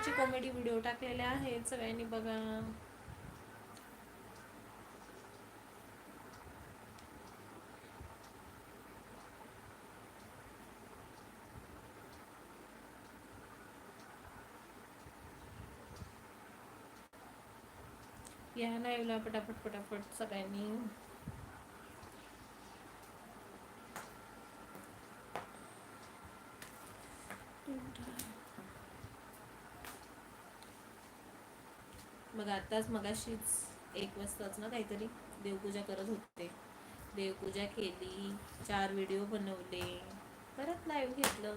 प्रकारची comedy video टाकलेले आहेत सगळ्यांनी बघा. या लाईव्हला पटापट पटापट सगळ्यांनी. आत्ताच आताच मगाशीच एक वाजताच ना काहीतरी देवपूजा करत होते. देवपूजा केली चार व्हिडिओ बनवले परत लाईव्ह घेतलं.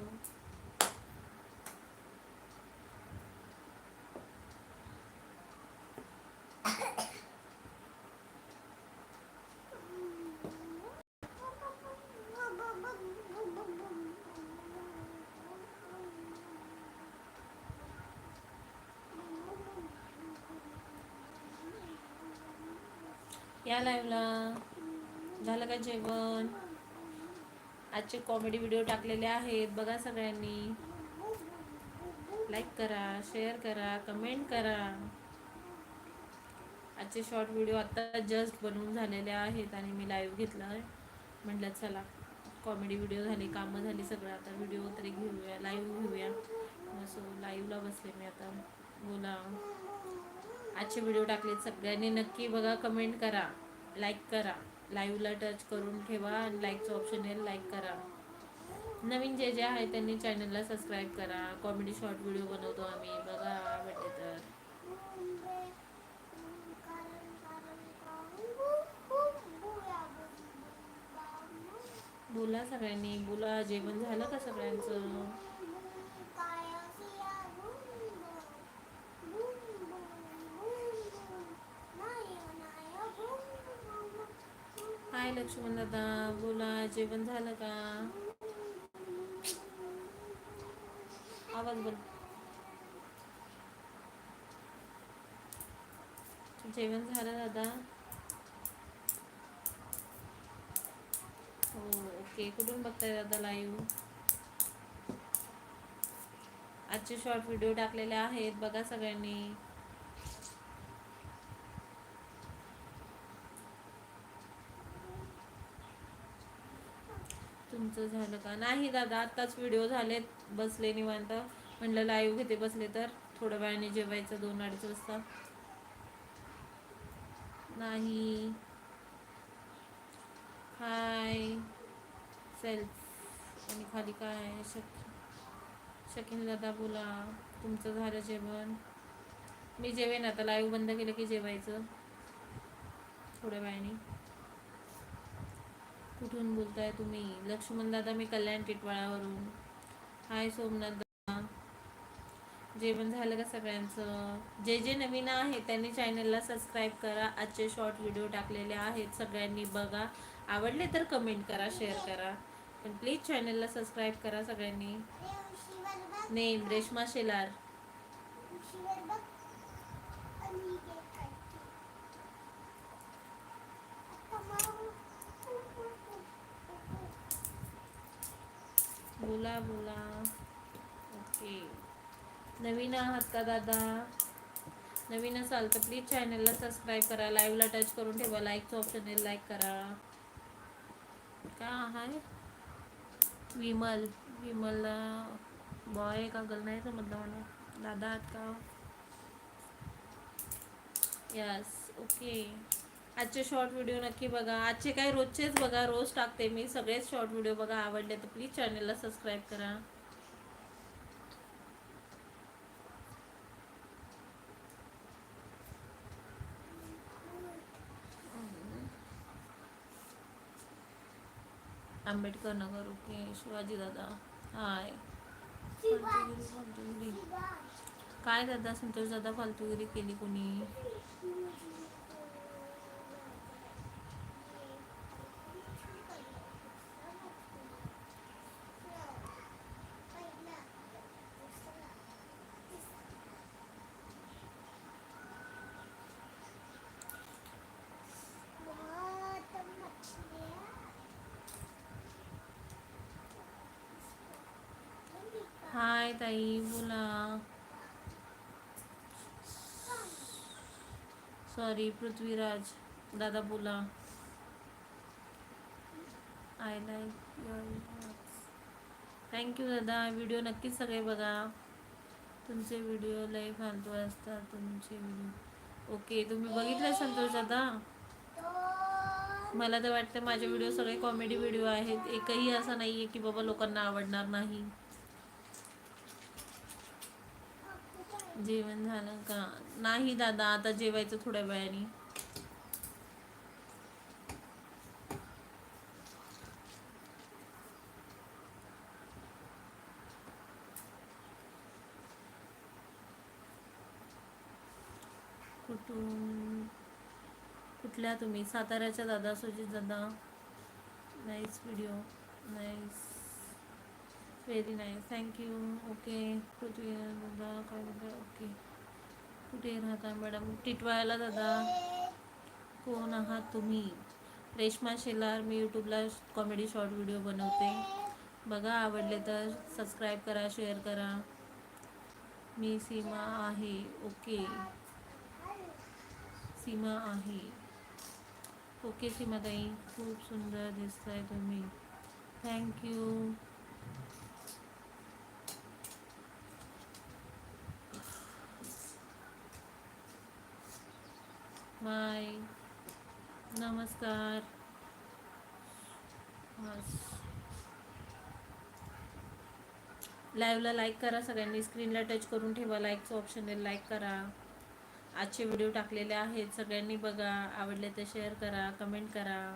या लाईव्हला झालं का जेवण? आजचे कॉमेडी व्हिडिओ टाकलेले आहेत बघा सगळ्यांनी. लाईक करा शेअर करा कमेंट करा. आजचे शॉर्ट व्हिडिओ आत्ता जस्ट बनवून झालेले आहेत आणि मी लाईव्ह घेतला आहे म्हटलं चला कॉमेडी व्हिडिओ झाले कामं झाली सगळं. आता व्हिडिओ तरी घेऊया लाईव्ह घेऊया. सो लाईव्हला बसले मी आता. बोला. आजचे व्हिडिओ टाकलेत सगळ्यांनी. नक्की बघा कमेंट करा. लाईक करा. लाईव्हला टच करून ठेवा आणि लाईकचं ऑप्शन येईल लाईक करा. नवीन जे जे आहे त्यांनी चॅनलला सबस्क्राईब करा. कॉमेडी शॉर्ट व्हिडिओ बनवतो आम्ही. बघा भेटते तर. बोला सगळ्यांनी. बोला जेवण झालं का सगळ्यांचं? हाय लक्ष्मण दादा बोला जेवण झालं का? आवाज बोल जेवण झालं दादा? हो ओके. कुठून बघताय दादा लाईव्ह आजचे शॉर्ट व्हिडिओ टाकलेले आहेत बघा सगळ्यांनी. तुमचं झालं का? नाही दादा आत्ताच व्हिडिओ झालेत बसले निवांत. म्हणलं लाईव्ह घेते बसले तर. थोड्या वेळाने जेवायचं दोन अडीच वाजता. नाही. हाय. सेल्फ. आणि खाली काय? शक शकीन दादा बोला. तुमचं झालं जेवण? मी जेवेन आता. लाईव्ह बंद केलं की जेवायचं. थोड्या वेळाने. कुठून बोलताय तुम्ही? लक्ष्मण दादा मी कल्याण टिटवाळावरून. हाय सोमनाथ दादा. जेवण झालं का सगळ्यांचं? जे जे नवीन आहे त्यांनी चॅनलला सबस्क्राईब करा. आजचे शॉर्ट व्हिडिओ टाकलेले आहेत. सगळ्यांनी बघा. आवडले तर कमेंट करा शेअर करा. पण प्लीज चॅनलला सबस्क्राईब करा सगळ्यांनी. नेम रेश्मा शेलार. बोला बोला। ओके। नवीन आहात का, दादा? नवीन असाल तर प्लीज़ चॅनलला सबस्क्राईब करा. लाईव्हला टच करून ठेवा. लाईकचं ऑप्शन आहे लाईक करा. का आहे? विमल. विमलला बॉय का? गर्ल नाही समजलं मला. दादा आहात का? Yes okay. आजचे शॉर्ट व्हिडिओ नक्की बघा. आजचे काय रोजचेच बघा. रोज टाकते मी. सगळेच शॉर्ट व्हिडिओ बघा. आवडले तर प्लीज चॅनलला सबस्क्राईब करा. आंबेडकर नगर ओके. शिवाजी दादा. हाय. काय दादा? संतोष दादा फालतूगिरी केली कोणी? बाय ताई, बोला. सॉरी पृथ्वीराज. दादा बोला. I like your thank you दादा. व्हिडिओ नक्कीच सगळे बघा. तुमचे व्हिडिओ लय फालतू असतात, तुमचे व्हिडिओ ओके तुम्ही बघितले संतोष दादा? मला तर वाटतं माझे व्हिडिओ सगळे कॉमेडी व्हिडिओ आहेत. एकही असा नाही आहे की बाबा लोकांना आवडणार नाही. जेवण झालं का? नाही दादा आता जेवायचं थोड्या वेळाने. कुठून? कुठल्या तुम्ही? साताऱ्याच्या दादा सुजित दादा. Nice video nice very nice thank you okay Prithvi दादा काय दादा ओके कुठे राहता मॅडम टिटवाळ्याला दादा कोण आहात तुम्ही रेश्मा शेलार मी यूट्यूबला कॉमेडी शॉर्ट व्हिडिओ बनवते. बघा आवडले तर सबस्क्राईब करा शेअर करा. मी सीमा आहे. ओके सीमा आहे. ओके सीमाताई. खूप सुंदर दिसत आहे तुम्ही थँक्यू बाय नमस्कार. लाईव्हला लाईक करा सगळ्यांनी. स्क्रीनला टच करून ठेवा. लाईकचं ऑप्शन आहे लाईक करा. आजचे व्हिडिओ टाकलेले आहेत. सगळ्यांनी बघा. आवडले तर शेअर करा. कमेंट करा.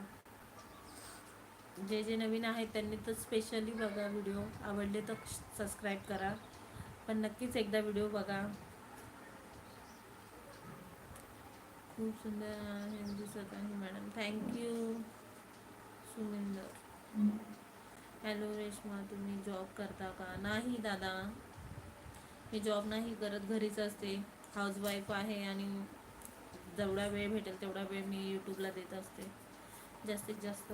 जे जे नवीन आहेत त्यांनी तर स्पेशली बघा व्हिडिओ आवडले तर सबस्क्राईब करा. पण नक्कीच एकदा व्हिडिओ बघा. खूप सुंदर आहे दिसत आहे madam. Thank you Suminder. Hello Reshma तुम्ही जॉब करता का? नाही दादा. मी जॉब नाही करत घरीच असते. हाऊसवाईफ आहे आणि जेवढा वेळ भेटेल तेवढा वेळ मी यूट्यूबला देत असते. जास्तीत जास्त.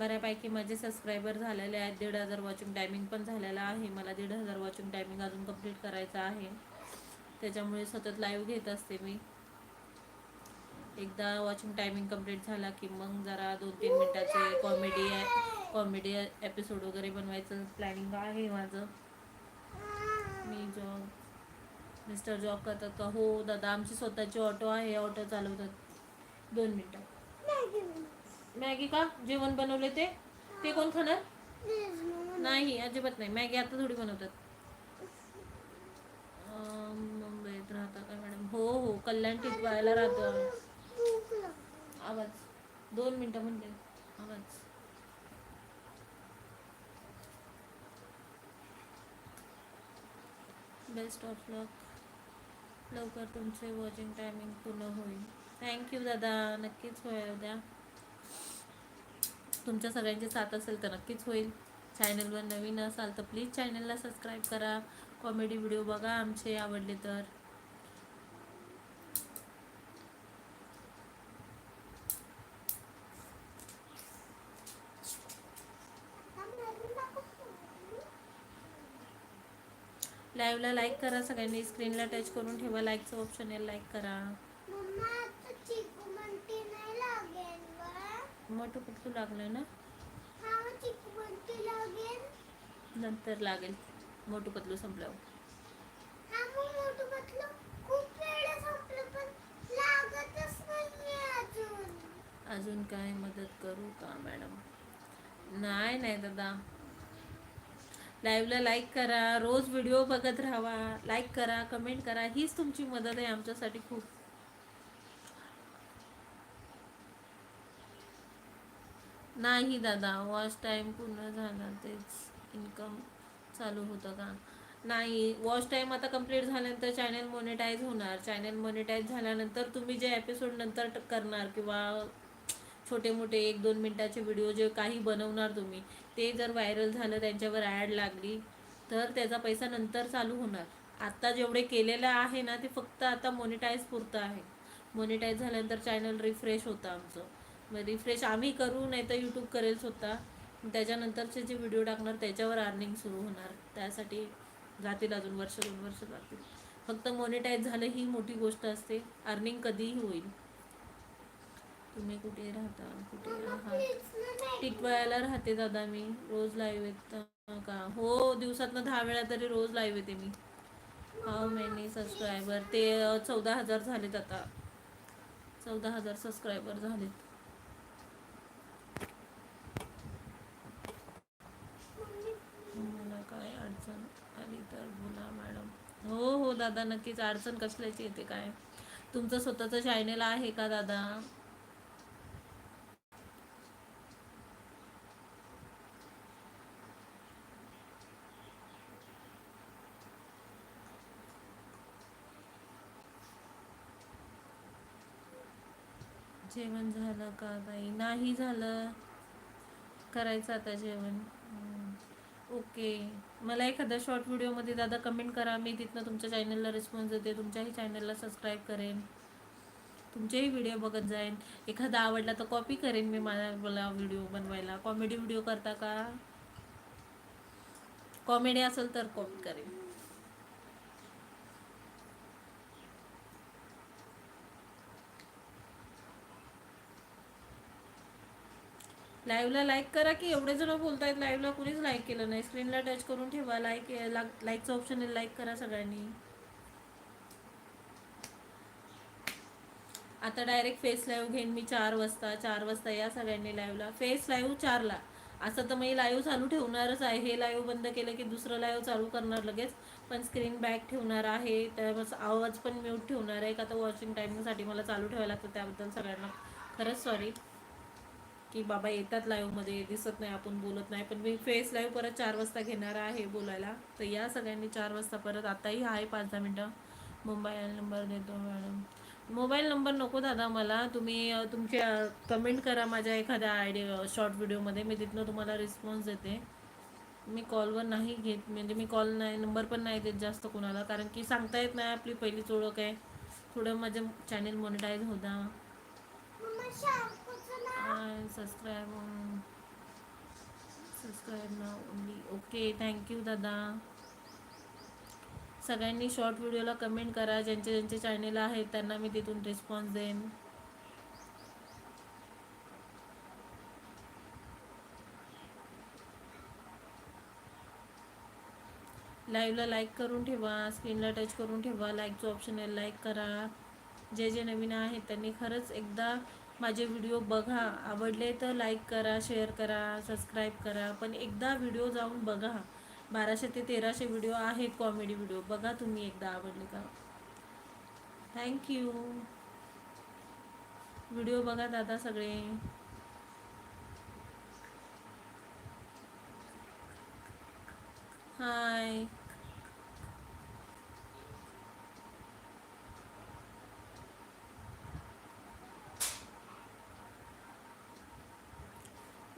बऱ्यापैकी माझे सबस्क्रायबर झालेले आहेत. दीड हजार वॉचिंग टायमिंग पण झालेला आहे. मला दीड हजार वॉचिंग टायमिंग अजून कंप्लीट करायचं आहे. त्याच्यामुळे सतत लाईव्ह घेत असते मी. एकदा वॉचिंग टायमिंग कंप्लीट झाला की मग जरा दोन तीन मिनटाचे कॉमेडी कॉमेडी एपिसोड वगैरे बनवायचं प्लॅनिंग आहे माझं. मी जॉब मिस्टर जॉब करतात का हो दादा आमची स्वतःची ऑटो आहे ऑटो चालवतात. दोन मिनटं. मॅगी का? जेवण बनवले ते? ते कोण खाणार? नाही अजिबात नाही. मॅगी आता थोडी बनवतात अं, मुंबईत राहता का मॅडम हो हो. कल्याण टिटवाळ्याला राहतो आम्ही. आवाज. दोन मिनटं म्हणते. आवाज. बेस्ट ऑफ लक लवकर तुमचे वॉचिंग टायमिंग पूर्ण होईल. थँक्यू दादा. नक्कीच होईल उद्या. तुमच्या सगळ्यांची साथ असेल तर नक्कीच होईल. चॅनलवर नवीन असाल तर प्लीज चॅनलला सबस्क्राईब करा. कॉमेडी व्हिडिओ बघा आमचे आवडले तर. लाईव्हला लाईक करा सगळ्यांनी. स्क्रीनला टच करून ठेवा. लाईकचं ऑप्शन आहे लाईक करा. मोठं कुठलं लागलं ना? हा नंतर लागेल. मोठं पतलू संपल्यावर. हा संपलं अजून काय मदत करू का मॅडम? नाही नाही दादा. लाईव्हला लाईक करा रोज व्हिडिओ बघत राहा लाईक करा कमेंट करा हीच तुमची मदत आहे आमच्यासाठी खूप. नाही दादा वॉच टाईम पूर्ण झाला तेच इन्कम चालू होतं का? नाही वॉच टाईम आता कंप्लीट झाल्यानंतर चॅनल मोनिटाईज होणार. चॅनल मोनिटाईज झाल्यानंतर तुम्ही जे एपिसोड नंतर करणार किंवा छोटे मोठे एक दोन मिनटाचे व्हिडिओ जे काही बनवणार तुम्ही ते जर व्हायरल झालं त्यांच्यावर ॲड लागली तर त्याचा पैसा नंतर चालू होणार. आत्ता जेवढे केलेलं आहे ना ते फक्त आता मोनिटाईज पुरतं आहे. मोनिटाईज झाल्यानंतर चॅनल रिफ्रेश होतं आमचं. मग रिफ्रेश आम्ही करू नाही तर यूट्यूब करेल स्वतः. त्याच्यानंतरचे जे व्हिडिओ टाकणार त्याच्यावर अर्निंग सुरू होणार. त्यासाठी जातील अजून वर्ष दोन वर्ष जातील. फक्त मोनिटाईज झालं ही मोठी गोष्ट असते. अर्निंग कधीही होईल. तुम्ही कुठे राहता कुठे आहात? टिकवायला राहते दादा मी रोज लाईव्ह येत का? हो दिवसातनं दहा वेळा तरी रोज लाईव्ह येते मी. हाव मेनी सबस्क्रायबर ते चौदा हजार झालेत आता. चौदा हजार सबस्क्रायबर झालेत. मला काय अडचण आली तर बोला मॅडम हो हो दादा नक्कीच. अडचण कसल्याची येते काय? तुमचं स्वतःचं चॅनेल आहे का दादा? जेवण झालं का ताई नाही झालं. करायचं आता जेवण. ओके. मला एखाद्या शॉर्ट व्हिडिओमध्ये दादा कमेंट करा. मी तिथनं तुमच्या चॅनलला रिस्पॉन्स देते. तुमच्याही चॅनलला सबस्क्राईब करेन. तुमचेही व्हिडिओ बघत जाईन. एखादा आवडला तर कॉपी करेन मी माझ्या मला व्हिडिओ बनवायला. कॉमेडी व्हिडिओ करता का? कॉमेडी असेल तर कॉपी करेन. लाईव्हला लाईक करा की एवढे जण बोलतायत लाईव्हला कुणीच लाईक केलं नाही. स्क्रीनला टच करून ठेवा. लाईक लाईकचं ऑप्शन आहे लाईक करा सगळ्यांनी. आता डायरेक्ट फेस लाईव्ह घेईन मी चार वाजता. चार वाजता या सगळ्यांनी लाईव्हला फेस लाईव्ह चारला असं तर मी लाईव्ह चालू ठेवणारच आहे. हे लाईव्ह बंद केलं की दुसरं लाईव्ह चालू करणार लगेच. पण स्क्रीन बॅक ठेवणार आहे. तर आवाज पण म्यूट ठेवणार आहे. का तर वॉचिंग टायमिंगसाठी मला चालू ठेवायला लागतं त्याबद्दल सगळ्यांना. खरंच सॉरी की बाबा येतात लाईव्हमध्ये दिसत नाही आपण बोलत नाही. पण मी फेस लाईव्ह परत चार वाजता घेणार आहे बोलायला. तर या सगळ्यांनी चार वाजता परत आताही आहे पाच दहा मिनटं. मोबाईल नंबर देतो मॅडम. मोबाईल नंबर नको दादा मला. तुम्ही तुमच्या कमेंट करा माझ्या एखाद्या आयडिया शॉर्ट व्हिडिओमध्ये मी तिथनं तुम्हाला रिस्पॉन्स देते. मी कॉलवर नाही घेत. म्हणजे मी कॉल नाही नंबर पण नाही देत जास्त कोणाला. कारण की सांगता येत नाही आपली पहिलीच ओळख आहे. थोडं माझं चॅनेल मॉनिटाईज होता. मम्मा सबस्क्राईब सबस्क्राईब ना ओनली ओके थँक्यू दादा सगळ्यांनी शॉर्ट व्हिडिओला कमेंट करा. ज्यांचे ज्यांचे चॅनेल आहेत त्यांना मी तिथून रिस्पॉन्स देईन. लाईव्हला लाईक करून ठेवा. स्क्रीनला टच करून ठेवा. लाईकचं ऑप्शन आहे लाईक करा. जे जे नवीन आहेत त्यांनी खरंच एकदा माझे व्हिडिओ बघा. आवडले तर लाईक करा शेअर करा सबस्क्राईब करा. पण एकदा व्हिडिओ जाऊन बघा. बाराशे ते तेराशे व्हिडिओ आहेत कॉमेडी व्हिडिओ बघा तुम्ही एकदा आवडले का. थँक्यू व्हिडिओ बघा दादा सगळे. हाय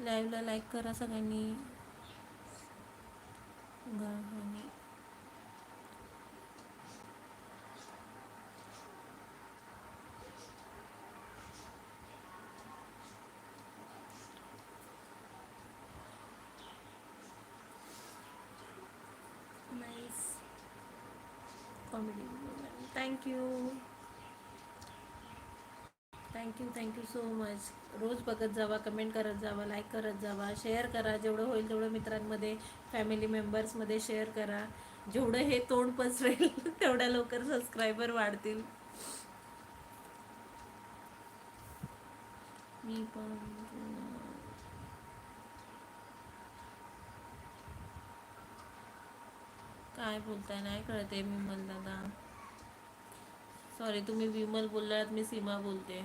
लाईव्हला लाईक करा सगळ्यांनी गाणी nice comedy thank you thank you thank you so much रोज बघत जावा कमेंट करत जावा लाईक करत जावा शेअर करा. जेवढं होईल तेवढं मित्रांमध्ये फॅमिली मेंबर्समध्ये शेअर करा. जेवढं हे तोंड पसरेल तेवढ्या लवकर सबस्क्रायबर वाढतील. मी पण काय बोलताय? नाही कळते विमल दादा सॉरी तुम्ही विमल बोललात मी सीमा बोलते.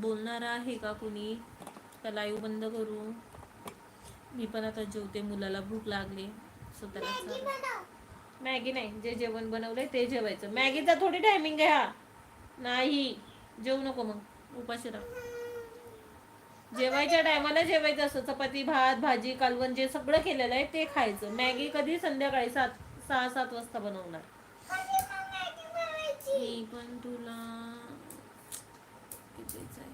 बोलणार आहे का कुणी? का लाईव्ह बंद करू. मी पण आता जेवते मुलाला भूक लागली. स्वतःला मॅगी नाही जे जेवण बनवलंय ते जेवायचं. मॅगीचा थोडी टायमिंग आहे हा. नाही जेवू नको मग. उपाशी राहा. जेवायच्या टायमाला जेवायचं असतं चपाती भात भाजी कालवण जे सगळं केलेलं आहे ते खायचं. मॅगी कधी संध्याकाळी सात सहा सात वाजता बनवणार. मी पण तुला आहे.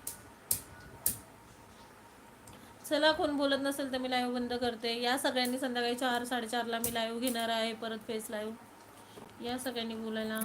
चला कोण बोलत नसेल तर मी लाईव्ह बंद करते. या सगळ्यांनी संध्याकाळी चार साडेचारला मी लाईव्ह घेणार आहे परत फेस लाईव्ह या सगळ्यांनी बोलायला.